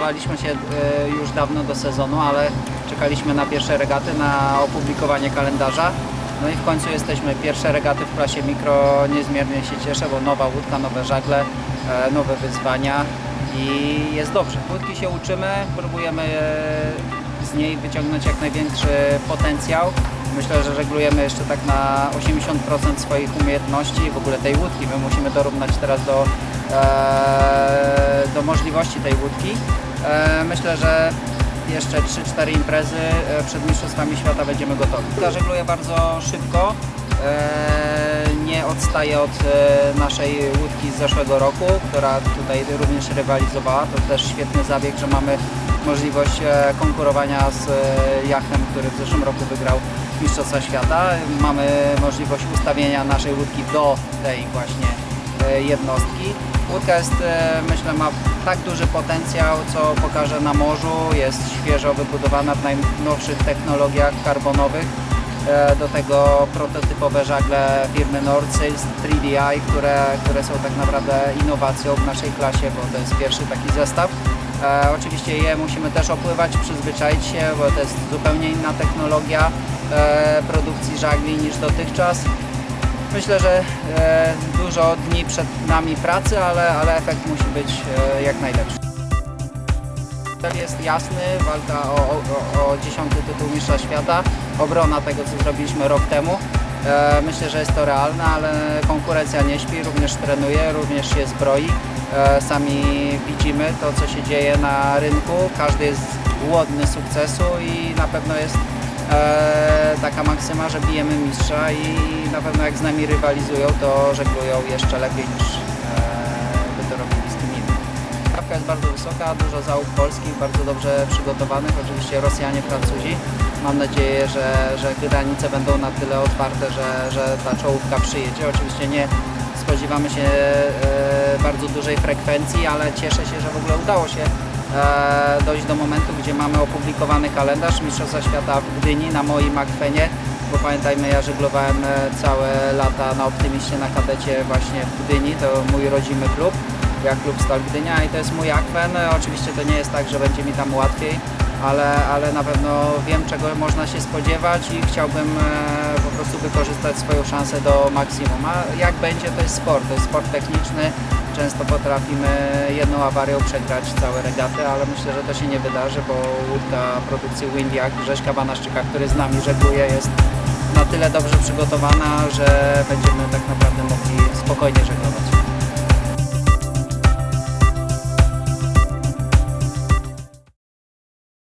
przygotowywaliśmy się e, już dawno do sezonu, ale czekaliśmy na pierwsze regaty, na opublikowanie kalendarza. No i w końcu jesteśmy pierwsze regaty w klasie mikro. Niezmiernie się cieszę, bo nowa łódka, nowe żagle, e, nowe wyzwania i jest dobrze. Łódki się uczymy, próbujemy e, z niej wyciągnąć jak największy potencjał. Myślę, że żeglujemy jeszcze tak na 80% swoich umiejętności w ogóle tej łódki. My musimy dorównać teraz do, e, do możliwości tej łódki. E, myślę, że jeszcze 3-4 imprezy e, przed Mistrzostwami Świata będziemy gotowi. Ta żegluje bardzo szybko. E, nie odstaje od e, naszej łódki z zeszłego roku, która tutaj również rywalizowała. To też świetny zabieg, że mamy możliwość e, konkurowania z e, jachtem, który w zeszłym roku wygrał Mistrzostwa Świata. Mamy możliwość ustawienia naszej łódki do tej właśnie e, jednostki. Łódka jest, myślę, ma tak duży potencjał, co pokaże na morzu. Jest świeżo wybudowana w najnowszych technologiach karbonowych. Do tego prototypowe żagle firmy Nordsails 3DI, które, które są tak naprawdę innowacją w naszej klasie, bo to jest pierwszy taki zestaw. E, oczywiście je musimy też opływać, przyzwyczaić się, bo to jest zupełnie inna technologia e, produkcji żagli niż dotychczas. Myślę, że e, dużo dni przed nami pracy, ale, ale efekt musi być jak najlepszy. Cel jest jasny, walka o, o, o 10 tytuł Mistrza Świata, obrona tego, co zrobiliśmy rok temu. E, myślę, że jest to realne, ale konkurencja nie śpi, również trenuje, również się zbroi. E, sami widzimy to, co się dzieje na rynku. Każdy jest głodny sukcesu i na pewno jest e, taka maksyma, że bijemy mistrza i na pewno jak z nami rywalizują, to żeglują jeszcze lepiej niż by to robili. Stawka jest bardzo wysoka, dużo załóg polskich, bardzo dobrze przygotowanych, oczywiście Rosjanie, Francuzi. Mam nadzieję, że, że granice będą na tyle otwarte, że, że ta czołówka przyjedzie. Oczywiście nie spodziewamy się e, bardzo dużej frekwencji, ale cieszę się, że w ogóle udało się e, dojść do momentu, gdzie mamy opublikowany kalendarz Mistrzostwa Świata w Gdyni na moim akwenie, bo pamiętajmy, ja żeglowałem e, całe lata na Optymiście na kadecie właśnie w Gdyni, to mój rodzimy klub jak klub Stal Gdynia i to jest mój akwen. Oczywiście to nie jest tak, że będzie mi tam łatwiej, ale, ale na pewno wiem czego można się spodziewać i chciałbym e, po prostu wykorzystać swoją szansę do maksimum. A jak będzie to jest sport, to jest sport techniczny. Często potrafimy jedną awarią przegrać całe regaty, ale myślę, że to się nie wydarzy, bo łódka produkcji Windiak Grześka Banaszczyka, który z nami żegluje, jest na tyle dobrze przygotowana, że będziemy tak naprawdę mogli spokojnie żeglować.